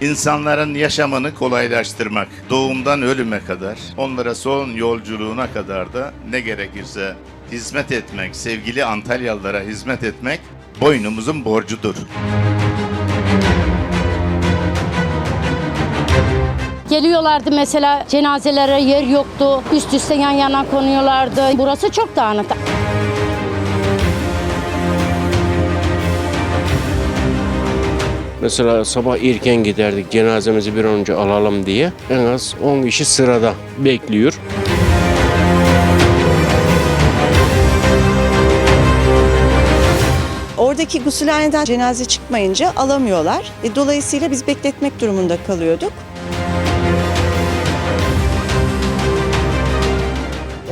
İnsanların yaşamını kolaylaştırmak, doğumdan ölüme kadar, onlara son yolculuğuna kadar da ne gerekirse hizmet etmek, sevgili Antalyalılara hizmet etmek boynumuzun borcudur. Geliyorlardı mesela cenazelere yer yoktu. Üst üste yan yana konuyorlardı. Burası çok dağınık. Mesela sabah erken giderdik cenazemizi bir önce alalım diye. En az 10 kişi sırada bekliyor. Oradaki gusülhaneden cenaze çıkmayınca alamıyorlar. E, dolayısıyla biz bekletmek durumunda kalıyorduk.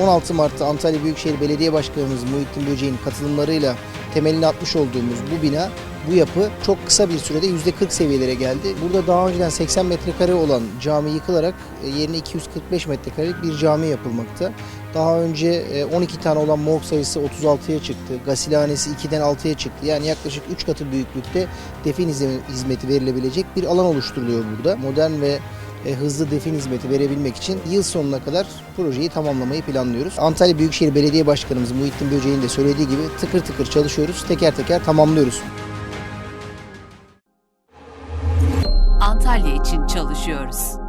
16 Mart'ta Antalya Büyükşehir Belediye Başkanımız Muhittin Böceğin katılımlarıyla temelini atmış olduğumuz bu bina, bu yapı çok kısa bir sürede %40 seviyelere geldi. Burada daha önceden 80 metrekare olan cami yıkılarak e, yerine 245 metrekarelik bir cami yapılmakta. Daha önce e, 12 tane olan morg sayısı 36'ya çıktı. Gasilhanesi 2'den 6'ya çıktı. Yani yaklaşık 3 katı büyüklükte defin hizme- hizmeti verilebilecek bir alan oluşturuluyor burada. Modern ve e, hızlı defin hizmeti verebilmek için yıl sonuna kadar projeyi tamamlamayı planlıyoruz. Antalya Büyükşehir Belediye Başkanımız Muhittin Böceğin de söylediği gibi tıkır tıkır çalışıyoruz. Teker teker tamamlıyoruz. Antalya için çalışıyoruz.